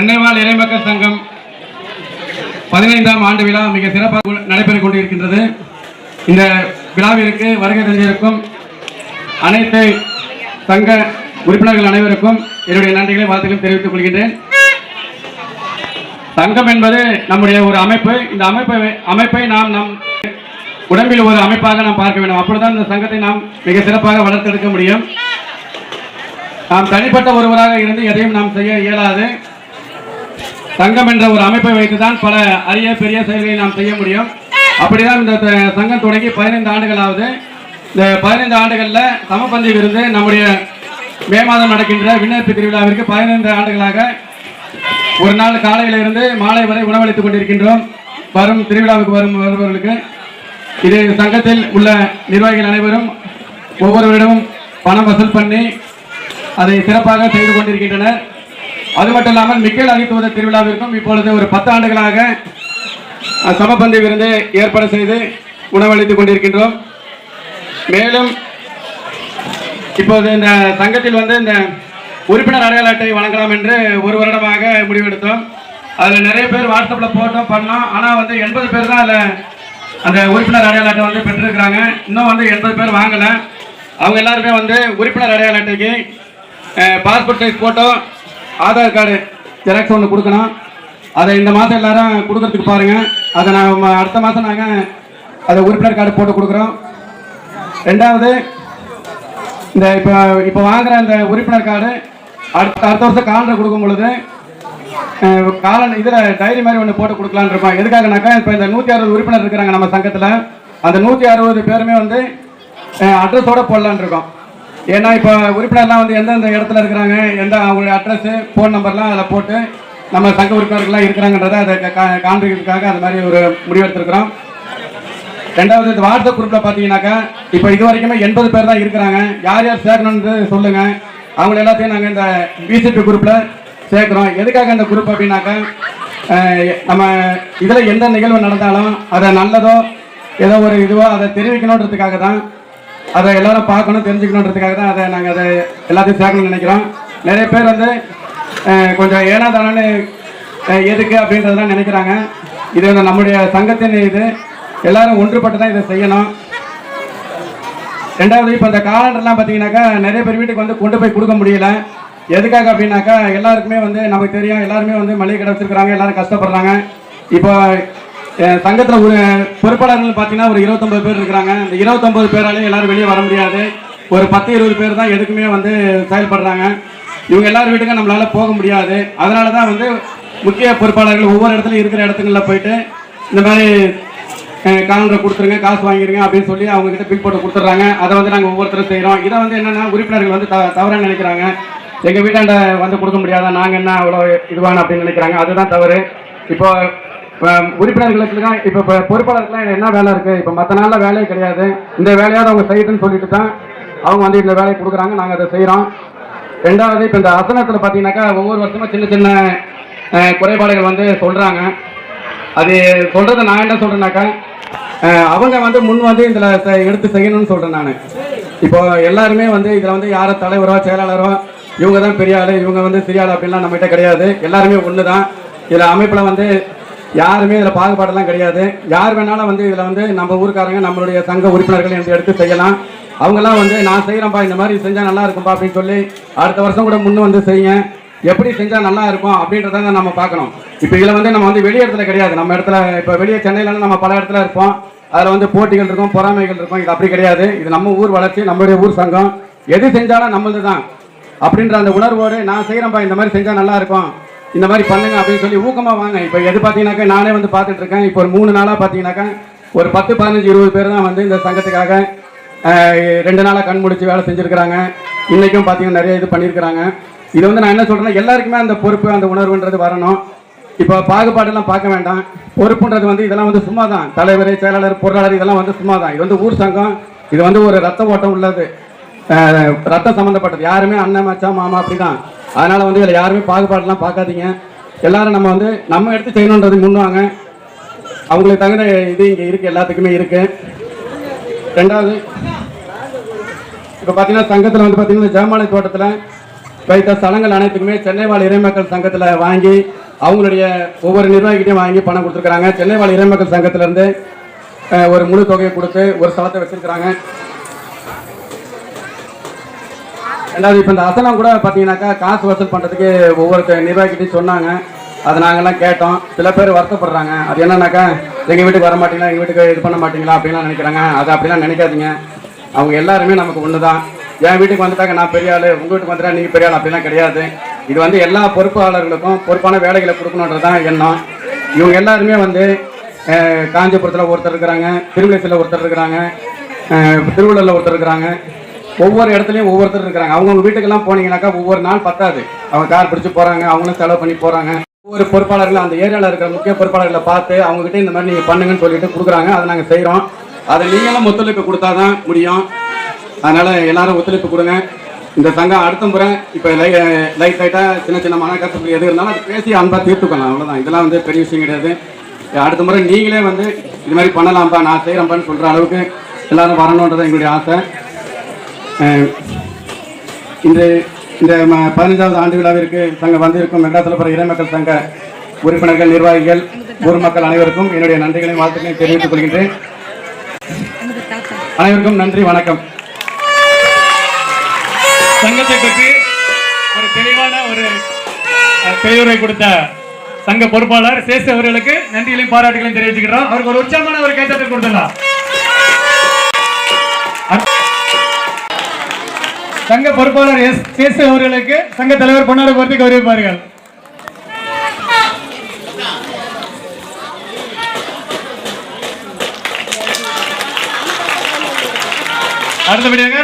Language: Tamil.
சென்னை வாழ் இறைமக்கள் சங்கம் பதினைந்தாம் ஆண்டு விழா மிக சிறப்பாக நடைபெறக் கொண்டிருக்கின்றது. இந்த விழாவிற்கு வருகை தந்திருக்கும் அனைத்து சங்க உறுப்பினர்கள் அனைவருக்கும் என்னுடைய நன்றிகளை வாழ்த்துக்கள் தெரிவித்துக் கொள்கின்றேன். சங்கம் என்பது நம்முடைய ஒரு அமைப்பு. இந்த அமைப்பை அமைப்பை நாம் நம் உடம்பில் ஒரு அமைப்பாக நாம் பார்க்க வேண்டும். அப்பொழுதுதான் இந்த சங்கத்தை நாம் மிக சிறப்பாக வளர்த்தெடுக்க முடியும். நாம் தனிப்பட்ட ஒருவராக இருந்து எதையும் நாம் செய்ய இயலாது. சங்கம் என்ற ஒரு அமைப்பை வைத்துதான் பல அரிய பெரிய செயல்களை நாம் செய்ய முடியும். அப்படிதான் இந்த த- சங்கம் தொடங்கி பதினைந்து ஆண்டுகள் ஆகுது இந்த பதினைந்து ஆண்டுகளில் சமபந்தி விருந்து நம்முடைய மே மாதம் நடக்கின்ற விண்ணப்ப திருவிழாவிற்கு பதினைந்து ஆண்டுகளாக ஒரு நாள் காலையிலிருந்து மாலை வரை உணவளித்துக் கொண்டிருக்கின்றோம். வரும் திருவிழாவுக்கு வரும் வருபவர்களுக்கு. இது சங்கத்தில் உள்ள நிர்வாகிகள் அனைவரும் ஒவ்வொருவரிடமும் பணம் வசூல் பண்ணி அதை சிறப்பாக செய்து கொண்டிருக்கின்றனர். அது மட்டும் இல்லாமல் மிக்கேல் அகித்துவத திருவிழாவிற்கும் இப்பொழுது ஒரு பத்து ஆண்டுகளாக சமபந்தி விருந்து ஏற்பாடு செய்து உணவளித்துக் கொண்டிருக்கின்றோம். மேலும் இப்போது இந்த சங்கத்தில் வந்து இந்த உறுப்பினர் அடையாள அட்டை வழங்கலாம் என்று ஒரு வருடமாக முடிவெடுத்தோம். அதில் நிறைய பேர் வாட்ஸ்அப்பில் போட்டோம் பண்ணோம். ஆனால் வந்து எண்பது பேர் தான் அதில் அந்த உறுப்பினர் அடையாள அட்டை வந்து பெற்றிருக்கிறாங்க. இன்னும் வந்து எண்பது பேர் வாங்கலை. அவங்க எல்லாருமே வந்து உறுப்பினர் அடையாள அட்டைக்கு passport size photo Aadhaar card Xerox ஒன்று கொடுக்கணும். அதை இந்த மாதம் எல்லாரும் கொடுக்கறதுக்கு பாருங்கள் அதை நான் அடுத்த மாதம் நாங்கள் அதை உறுப்பினர் கார்டு போட்டு கொடுக்குறோம். ரெண்டாவது இந்த இப்போ இப்போ வாங்குற அந்த உறுப்பினர் கார்டு அடுத்த அடுத்த வருஷம் காலண்டர் கொடுக்கும் பொழுது காலன் இதில் டைரி மாதிரி ஒன்று போட்டு கொடுக்கலான்னு இருப்போம் எதுக்காகனாக்கா இப்போ இந்த நூற்றி அறுபது உறுப்பினர் இருக்கிறாங்க நம்ம சங்கத்தில். அந்த நூற்றி அறுபது பேருமே வந்து அட்ரஸோட போடலான் இருக்கோம். ஏன்னா இப்போ உறுப்பினர்லாம் வந்து எந்தெந்த இடத்துல இருக்கிறாங்க எந்த அவங்களுடைய அட்ரஸு ஃபோன் நம்பர்லாம் அதில் போட்டு நம்ம சங்க உறுப்பினர்கள்லாம் இருக்கிறாங்கன்றதை அதை கா- காண்பிக்கிறதுக்காக அந்த மாதிரி ஒரு முடிவெடுத்திருக்கிறோம். ரெண்டாவது இந்த வாட்ஸ்அப் குரூப்பில் பார்த்தீங்கன்னாக்கா இப்போ இது வரைக்குமே எண்பது பேர் தான் இருக்கிறாங்க. யார் யார் சேர்க்கணும்னு சொல்லுங்கள் அவங்கள எல்லாத்தையும் நாங்கள் இந்த பிசிபி குரூப்பில் சேர்க்குறோம். எதுக்காக இந்த குரூப் அப்படின்னாக்கா நம்ம இதில் எந்த நிகழ்வு நடந்தாலும் அதை நல்லதோ ஏதோ ஒரு இதுவோ அதை தெரிவிக்கணுன்றதுக்காக தான் அதை எல்லாரும் பார்க்கணும் தெரிஞ்சுக்கணுன்றதுக்காக தான் அதை நாங்கள் அதை எல்லாத்தையும் சேர்க்கணும்னு நினைக்கிறோம். நிறைய பேர் வந்து கொஞ்சம் கொஞ்சம் ஏனாதானு எதுக்கு அப்படின்றதெல்லாம் நினைக்கிறாங்க. இது வந்து நம்முடைய சங்கத்தின் இது. எல்லாரும் ஒன்றுபட்டு தான் இதை செய்யணும். ரெண்டாவது இப்போ இந்த காலண்டர்லாம் பார்த்தீங்கன்னாக்கா நிறைய பேர் வீட்டுக்கு வந்து கொண்டு போய் கொடுக்க முடியல. எதுக்காக அப்படின்னாக்கா எல்லாருக்குமே வந்து நமக்கு தெரியும். எல்லாருமே வந்து மளிகை கடை வச்சிருக்கிறாங்க எல்லாரும் கஷ்டப்படுறாங்க. இப்போ சங்கத்தில் ஒரு பொறுப்பாளர்கள் பார்த்தீங்கன்னா ஒரு இருபத்தொம்பது பேர் இருக்கிறாங்க. இந்த இருபத்தொம்பது பேராலையும் எல்லாரும் வெளியே வர முடியாது. ஒரு பத்து இருபது பேர் தான் எதுக்குமே வந்து செயல்படுறாங்க. இவங்க எல்லார் வீட்டுக்கும் நம்மளால் போக முடியாது. அதனால தான் வந்து முக்கிய பொறுப்பாளர்கள் ஒவ்வொரு இடத்துலையும் இருக்கிற இடத்துங்களில் போயிட்டு இந்த மாதிரி காலண்டரை கொடுத்துருங்க காசு வாங்கிருங்க அப்படின்னு சொல்லி அவங்க கிட்ட பில் போட்டு கொடுத்துட்றாங்க. அதை வந்து நாங்கள் ஒவ்வொருத்தரும் செய்கிறோம் இதை வந்து என்னென்னா உறுப்பினர்கள் வந்து த தவறாக நினைக்கிறாங்க. எங்கள் வீட்டாண்ட வந்து கொடுக்க முடியாதா? நாங்கள் என்ன அவ்வளோ இதுவான அப்படின்னு நினைக்கிறாங்க. அதுதான் தவறு. இப்போ உறுப்பினர்களுக்கு தான் இப்போ பொறுப்பாளருக்குலாம் என்ன வேலை இருக்குது இப்போ மற்ற நாளில் வேலையே கிடையாது. இந்த வேலையாவது அவங்க செய்யுதுன்னு சொல்லிட்டு தான் அவங்க வந்து இந்த வேலையை கொடுக்குறாங்க. நாங்கள் அதை செய்கிறோம் ரெண்டாவது இப்போ இந்த அசனத்தில் பார்த்தீங்கன்னாக்கா ஒவ்வொரு வருஷமும் சின்ன சின்ன குறைபாடுகள் வந்து சொல்கிறாங்க அது சொல்கிறத நான் என்ன சொல்றேன்னாக்கா அவங்க வந்து முன் வந்து இதுல எடுத்து செய்யணும்னு சொல்றேன் நான். இப்போ எல்லாருமே வந்து இதுல வந்து யார தலைவரோ செயலாளரோ இவங்க தான் பெரிய ஆளு இவங்க வந்து சிறிய ஆளு அப்படின்லாம் நம்மகிட்ட கிடையாது. எல்லாருமே ஒன்று தான் இதுல அமைப்புல வந்து யாருமே இதில் பாகுபாடெல்லாம் கிடையாது. யார் வேணாலும் வந்து இதில் வந்து நம்ம ஊருக்காரங்க நம்மளுடைய சங்க உறுப்பினர்கள் என்று எடுத்து செய்யலாம். அவங்கெல்லாம் வந்து நான் செய்கிறேன்ப்பா இந்த மாதிரி செஞ்சால் நல்லா இருக்கும்பா அப்படின்னு சொல்லி அடுத்த வருஷம் கூட முன் வந்து செய்யுங்க. எப்படி செஞ்சால் நல்லா இருக்கும் அப்படின்றத தான் நம்ம பார்க்கணும். இப்போ இதில் வந்து நம்ம வந்து வெளி இடத்துல கிடையாது. நம்ம இடத்துல இப்போ வெளியே சென்னையிலலாம் நம்ம பல இடத்துல இருப்போம். அதில் வந்து போட்டிகள் இருக்கும் பொறாமைகள் இருக்கும். இது அப்படி கிடையாது. இது நம்ம ஊர் வளர்ச்சி நம்மளுடைய ஊர் சங்கம். எது செஞ்சாலும் நம்மளது தான் அப்படின்ற அந்த உணர்வோடு நான் செய்கிறேன்ப்பா இந்த மாதிரி செஞ்சால் நல்லா இருக்கும். இந்த மாதிரி பண்ணுங்க அப்படின்னு சொல்லி ஊக்கமாக வாங்க. இப்போ எது பார்த்தீங்கன்னாக்கா நானே வந்து பார்த்துட்டு இருக்கேன். இப்போ ஒரு மூணு நாளாக பார்த்தீங்கன்னாக்கா ஒரு பத்து பதினஞ்சு இருபது பேர் தான் வந்து இந்த சங்கத்துக்காக ரெண்டு நாளாக கண் முடிச்சு வேலை செஞ்சுருக்கிறாங்க. இன்றைக்கும் பார்த்தீங்கன்னா நிறைய இது பண்ணியிருக்கிறாங்க இது வந்து நான் என்ன சொல்கிறேன்னா எல்லாருக்குமே அந்த பொறுப்பு அந்த உணர்வுன்றது வரணும். இப்போ பாகுபாடெல்லாம் பார்க்க வேண்டாம். பொறுப்புன்றது வந்து இதெல்லாம் வந்து சும்மா தான் தலைவர் செயலாளர் பொருளாளர் இதெல்லாம் வந்து சும்மா தான் இது வந்து ஊர் சங்கம். இது வந்து ஒரு ரத்த ஓட்டம் உள்ளது. ரத்தம் சம்மந்தப்பட்டது யாருமே அண்ணன் மச்சா மாமா அப்படி தான் அதனால் வந்து இதில் யாருமே பாகுபாடெலாம் பார்க்காதீங்க. எல்லாரும் நம்ம வந்து நம்ம எடுத்து செய்யணுன்றது முன்வாங்க அவங்களுக்கு தகுந்த இது இங்கே இருக்குது எல்லாத்துக்குமே இருக்குது ரெண்டாவது இப்போ பார்த்தீங்கன்னா சங்கத்தில் வந்து பார்த்தீங்கன்னா ஜெயமாலை தோட்டத்தில் வைத்த ஸ்தலங்கள் அனைத்துக்குமே சென்னை வாழ் இறைமக்கள் சங்கத்தில் வாங்கி அவங்களுடைய ஒவ்வொரு நிர்வாகிகிட்டையும் வாங்கி பணம் கொடுத்துருக்குறாங்க. சென்னை வாழ் இறைமக்கள் சங்கத்திலேருந்து ஒரு முழு தொகையை கொடுத்து ஒரு ஸ்தலத்தை வச்சுருக்கிறாங்க. ரெண்டாவது இப்போ இந்த அசனம் கூட பார்த்தீங்கன்னாக்கா காசு வசூல் பண்ணுறதுக்கு ஒவ்வொரு நிர்வாகிகிட்டையும் சொன்னாங்க. அதை நாங்கள்லாம் கேட்டோம். சில பேர் வருத்தப்படுறாங்க. அது என்னன்னாக்கா எங்கள் வீட்டுக்கு வர மாட்டீங்களா? எங்கள் வீட்டுக்கு இது பண்ண மாட்டீங்களா? அப்படின்லாம் நினைக்கிறாங்க. அதை அப்படிலாம் நினைக்காதீங்க. அவங்க எல்லாருமே நமக்கு ஒன்று தான் என் வீட்டுக்கு வந்துட்டாங்க நான் பெரிய ஆள். உங்கள் வீட்டுக்கு வந்துட்டா நீங்கள் பெரிய ஆள். அப்படிலாம் கிடையாது. இது வந்து எல்லா பொறுப்பாளர்களுக்கும் பொறுப்பான வேலைகளை கொடுக்கணுன்றது தான் எண்ணம். இவங்க எல்லாருமே வந்து காஞ்சிபுரத்தில் ஒருத்தர் இருக்கிறாங்க திருமலைசில் ஒருத்தர் இருக்கிறாங்க திருவள்ளூரில் ஒருத்தர் இருக்கிறாங்க. ஒவ்வொரு இடத்துலையும் ஒவ்வொருத்தர் இருக்கிறாங்க. அவங்கவுங்க வீட்டுக்கெல்லாம் போனீங்கன்னாக்கா ஒவ்வொரு நாள் பத்தாது. அவங்க கார் பிடிச்சி போகிறாங்க அவங்களும் செலவு பண்ணி போகிறாங்க ஒவ்வொரு பொறுப்பாளர்கள் அந்த ஏரியாவில் இருக்கிற முக்கிய பொறுப்பாளர்களை பார்த்து அவங்ககிட்ட இந்த மாதிரி நீங்கள் பண்ணுங்கன்னு சொல்லிட்டு கொடுக்குறாங்க. அதை நாங்கள் செய்கிறோம் அதை நீங்களும் ஒத்துழைப்பு கொடுத்தா தான் முடியும். அதனால் எல்லாரும் ஒத்துழைப்பு கொடுங்க. இந்த சங்கம் அடுத்த முறை இப்போ லை லைட் லைட்டாக சின்ன சின்ன மன மனக்கசப்பு எது இருந்தாலும் அது பேசி அன்பாக தீர்த்துக்கலாம் அவ்வளோதான் இதெல்லாம் வந்து பெரிய விஷயம் கிடையாது. அடுத்த முறை நீங்களே வந்து இது மாதிரி பண்ணலாம்ப்பா நான் செய்கிறேன்ப்பான்னு சொல்கிற அளவுக்கு எல்லாரும் வரணுன்றது எங்களுடைய ஆசை. இந்த இந்த பதினைஞ்சாவது ஆண்டு விழாவிற்கு தங்க வந்திருக்கும் மெட்ராஸில் இறைமக்கள் சங்க உறுப்பினர்கள் நிர்வாகிகள் ஊர் மக்கள் அனைவருக்கும் என்னுடைய நன்றிகளையும் வாழ்த்துக்களையும் தெரிவித்துக் கொள்கின்றேன். அனைவருக்கும் நன்றி வணக்கம். சங்கத்தை பற்றி ஒரு தெளிவான ஒரு அஹ், தெளிவுரை கொடுத்த சங்க பொறுப்பாளர் சேசு அவர்களுக்கு நன்றிகளையும் பாராட்டுகளையும் தெரிவிச்சுக்கிறோம் அவருக்கு ஒரு உற்சாகமான ஒரு கைத்தட்டை கொடுத்துடலாம். அடுத்த- சங்க பொறுப்பாளர் எஸ் சேசு அவர்களுக்கு சங்க தலைவர் பொன்னாடு பொறுத்து கௌரவிப்பார்கள் அடுத்தபடியாக